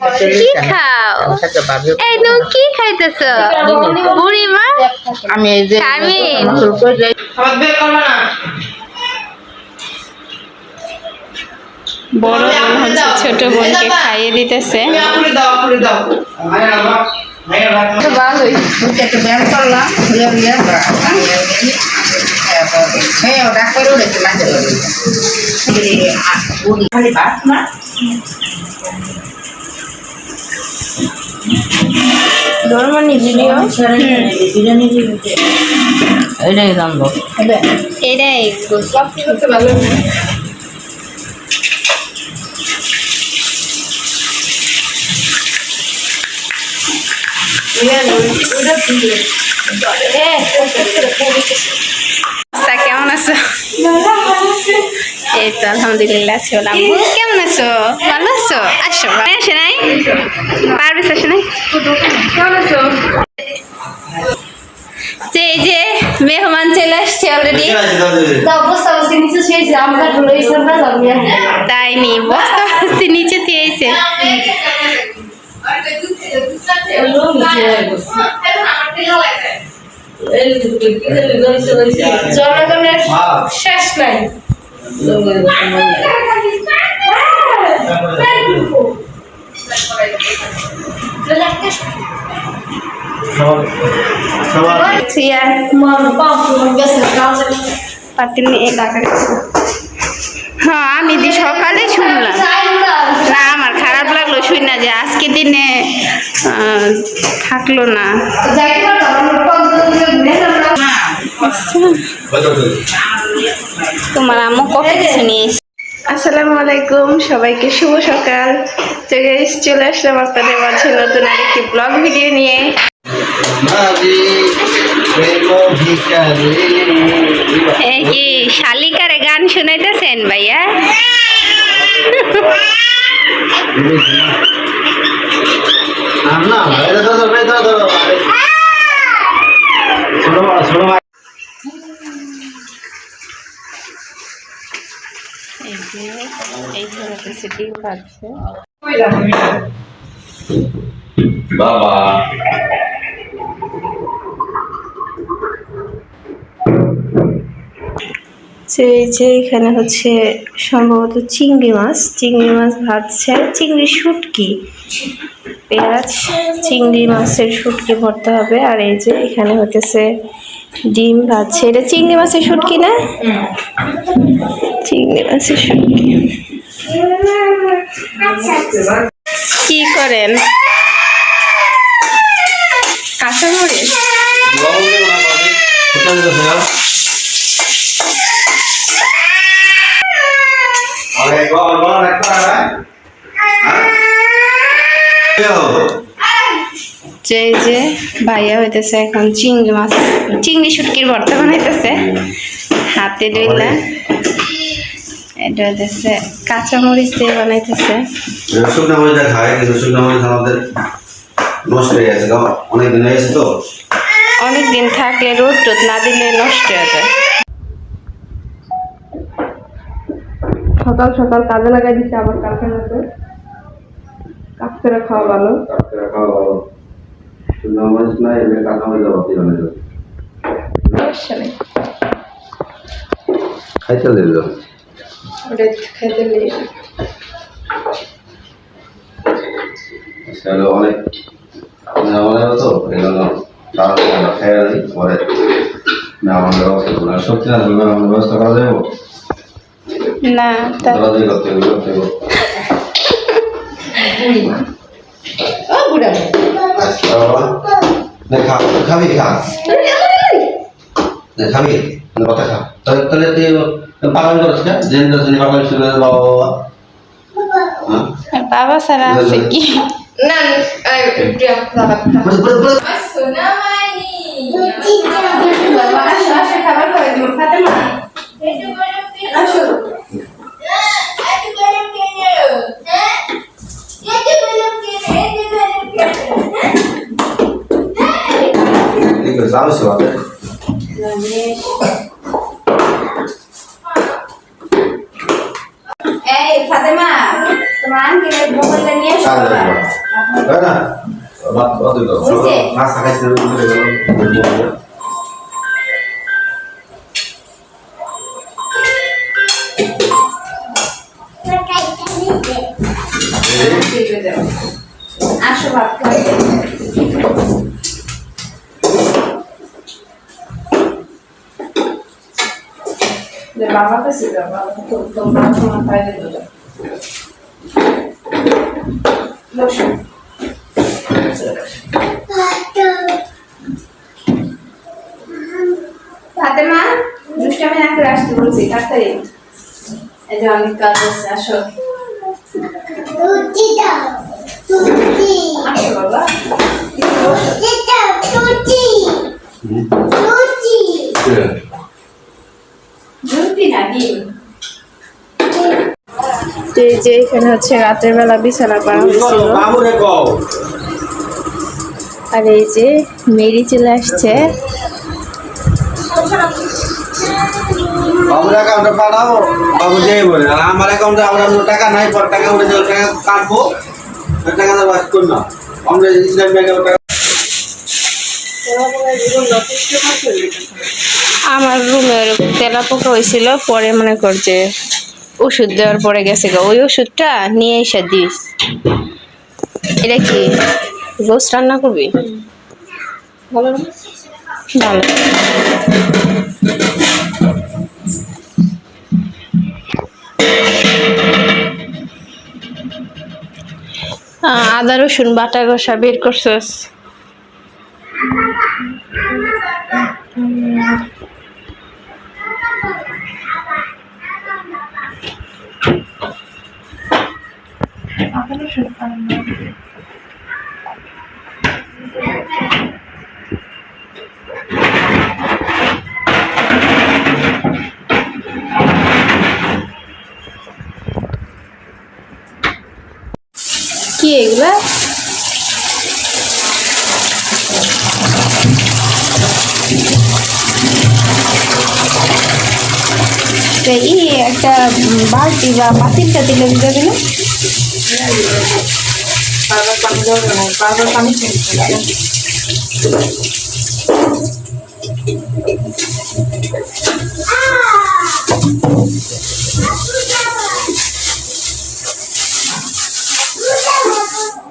কি খাও? এই তুমি কি খাইতেছ? বুড়ি মা? আমি এই যে। বড় বোন হচ্ছে ছোট বোনকে খাইয়ে দিতেছে। ডাক্তারও দেখতে খালি ভাত না ধর্মনি ভিডিও এটাই জানব এটাই তা কেমন আছো? এই তো আলহামদুলিল্লাহ, আছি কেমন আছো? ভালো আছো? আসো আসে নাই? পারবে আসে নাই? যে মেহমান চলে আসছে অলরেডি তাই নি, বস্তি নিচে দিয়েছে জনগণের শেষ নাই। হ্যাঁ আমি দি সকালে শুনলাম। না, আমার খারাপ লাগল, শুই না যে আজকে দিনে থাকল না। তোমার আম্মু কত কিছু নিয়ে আসসালামু আলাইকুম সবাইকে শুভ সকাল। চলে আসলাম আপনাদের মাঝে নতুন আরেকটি ব্লগ ভিডিও নিয়ে। এই কি শালিকারে গান শুনাইতেছেন ভাইয়া? এই যে ডিম পাচ্ছে বাবা যে এখানে হচ্ছে সম্ভবত চিংড়ি মাছ চিংড়ি মাছ ভাজছে। চিংড়ি শুটকি? পেঁয়াজ, চিংড়ি মাছের শুটকি ভরতে হবে। আর এই যে এখানে হতেছে ডিম ভাজছে। এটা চিংড়ি মাছের শুটকি না? চিংড়ি মাছের শুটকি। কি করেন? কাঁচামরিচ? যে যে ভাইয়া হইতেছে এখন চিংড়ি মাছ চিংড়ি শুটকির ভর্তা বানাইতেছে। হাতে ডইলা এটা হইতেছে কাঁচামরিচ দিয়ে বানাইতেছে। শুকনো মরিচটা খায় কিন্তু শুকনো মরিচ আমাদের নষ্ট হয়ে গেছে অনেক দিন হয়ে গেছে তো। অনেক দিন থাকলে রোদ টোদ না দিলে নষ্ট হয়ে যায়। সকাল সকাল কাজে লাগাই দিচ্ছে আবার কালকে কাজ খাওয়া ভালো? তারপরে খাওয়া ভালো। মরিচ নাই এমনি কাঁচা মরিচ দেবো কি সমস্যা নেই। খাইতে দিল ওটা খেতে নিয়ে সেগুলো অনেক আমাদের তো এই জন্য খেয়ে নিই পরে না আমাদের ব্যবস্থা করব আর সত্যি না আমাদের ব্যবস্থা করা যাব? না তা করতে হবে করতে হবে। ও বুড়া আচ্ছা বাবা নে খা খাবি খা নে খাবি কথা খা তাহলে তাহলে তুই পালন করিস না জেন দর্শনী পালন শুরু বাবা বাবা বাবা আছে কি না বাবা আসো আসো খাবার করে দিব ফাতেমা আসো আছে আলো সব এই ফাতেমা তোমার আঙ্কেলের মোবাইলটা নিয়ে এসো। তাই না বাদ বাদ দিল। হয়েছে? মাছ যে বাবা কাছে যাও, বাবা তো তো ভাত তোমার খাইতে দেবে। বসো। ফাতেমা দুষ্টামি না করে আসতে বলছি তাড়াতাড়ি। এই যে অনেক কাজ আছে আসো। আসো বাবা tutti da, tutti, tutti. রুটি না ডিম তো এই যে এখানে হচ্ছে রাতের বেলা বিছানা করা হয়েছিল। আর এই যে মেরি চলে আসছে। বাবুর অ্যাকাউন্টে পাঠাও বাবু যেই বলে আর আমার অ্যাকাউন্টে আমরা টাকা নাই পর টাকা উঠে যাবে টাকা কাটবো। আর টাকা তো বাস কর না। আমরা ইসলাম ব্যাংকে টাকা আমার রুমের তেলা পোকা হয়েছিল পরে মনে কর যে ওষুধ দেওয়ার পরে গেছে গা। ওই ওষুধটা নিয়ে এসে দিস। এটা কি? রোজ রান্না করবি? ভালো। আদা, রসুন, বাটা কষা বের করছস? কি এগুলা? তো ই একটা বালতি বা পাতিলটা দিলে বুঝা দিল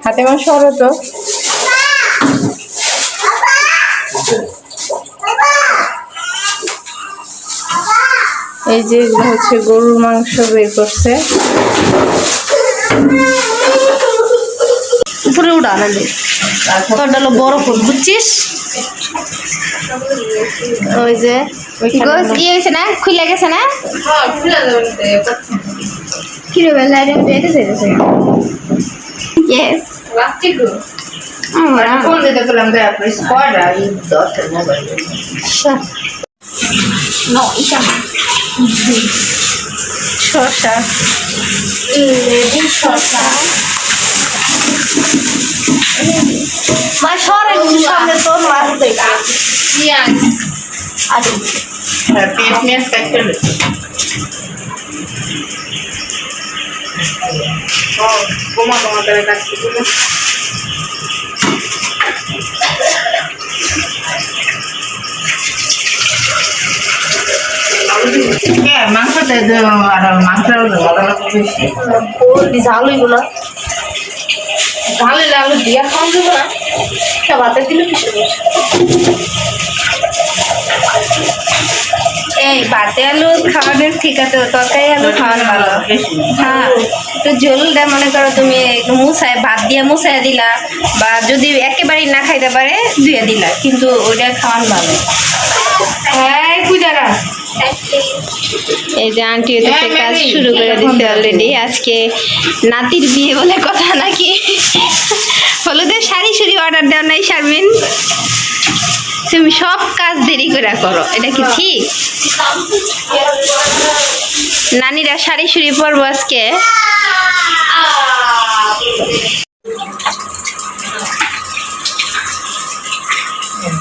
হাতে মার সরো তো। এই যে হচ্ছে গরুর মাংস বের করছে। উপরে উঠা না দে তোরটা হলো বড় ফুল বুঝছিস? ওই যে গোস ইয়ে হয়েছে না? খুলে গেছে না? হ্যাঁ, কিরে বেলা এটা পেটে যেতেছে ইয়েস গো। ফোন দিতে পেলাম তো আপনার স্কোয়াড আর দশটার মোবাইল ইটা শসা লেডি শসা মা সরে সামনে তোর মাছ দেখা। পেঁয়াজ। আরে হ্যাঁ পেঁয়াজ পেঁয়াজ কাট করে কোমা কোমা করে কাটছি ঝাল এগুলো ঝালে আলু দিয়া খাওয়া যাবে না। দিলে কিসে এই ভাতে আলু খাওয়ানোর ঠিক আছে তরকারি আলু খাওয়ানো ভালো হ্যাঁ একটু ঝোলটা মনে করো তুমি একটু মুছায় ভাত দিয়ে মুছায় দিলা বা যদি একেবারেই না খাইতে পারে ধুয়ে দিলা কিন্তু ওইটা খাওয়ান ভালো। হ্যাঁ পূজারা এই যে আন্টি হচ্ছে হ্যাঁ, কাজ শুরু করে দিচ্ছে অলরেডি আজকে নাতির বিয়ে বলে কথা নাকি? হলুদের শাড়ি শুড়ি অর্ডার দেওয়া নাই শারমিন। তুমি সব কাজ দেরি করে করো এটা কি ঠিক? নানিরা শাড়ি শুড়ি পরবো আজকে?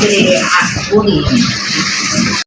de Asbury.